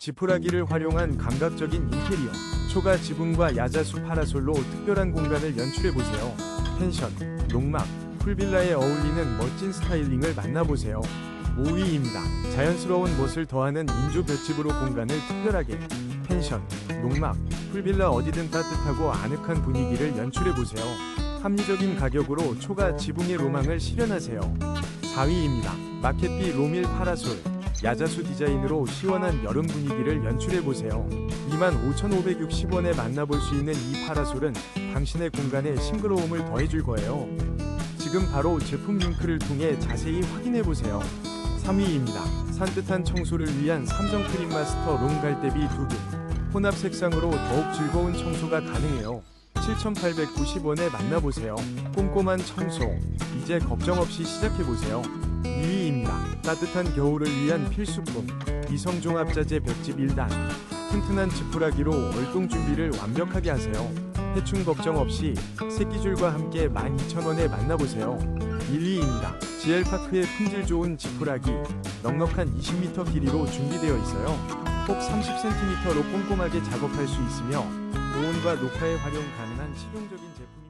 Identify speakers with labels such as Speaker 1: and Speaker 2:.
Speaker 1: 지푸라기를 활용한 감각적인 인테리어, 초가 지붕과 야자수 파라솔로 특별한 공간을 연출해보세요. 펜션, 농막, 풀빌라에 어울리는 멋진 스타일링을 만나보세요. 5위입니다. 자연스러운 멋을 더하는 인조 볏집으로 공간을 특별하게 펜션, 농막, 풀빌라 어디든 따뜻하고 아늑한 분위기를 연출해보세요. 합리적인 가격으로 초가 지붕의 로망을 실현하세요. 4위입니다. 마켓비 로밀 파라솔 야자수 디자인으로 시원한 여름 분위기를 연출해보세요. 25,560원에 만나볼 수 있는 이 파라솔은 당신의 공간에 싱그러움을 더해줄 거예요. 지금 바로 제품 링크를 통해 자세히 확인해보세요. 3위입니다. 산뜻한 청소를 위한 삼성 크림 마스터 롱 갈대비 2개. 혼합 색상으로 더욱 즐거운 청소가 가능해요. 7,890원에 만나보세요. 꼼꼼한 청소. 이제 걱정 없이 시작해보세요. 2위입니다. 따뜻한 겨울을 위한 필수품. 이성종합자재 볏집 1단. 튼튼한 지푸라기로 월동 준비를 완벽하게 하세요. 해충 걱정 없이 새끼줄과 함께 12,000원에 만나보세요. 1위입니다. GL파크의 품질 좋은 지푸라기. 넉넉한 20m 길이로 준비되어 있어요. 폭 30cm로 꼼꼼하게 작업할 수 있으며 고온과 녹화에 활용 가능한 실용적인 제품입니다.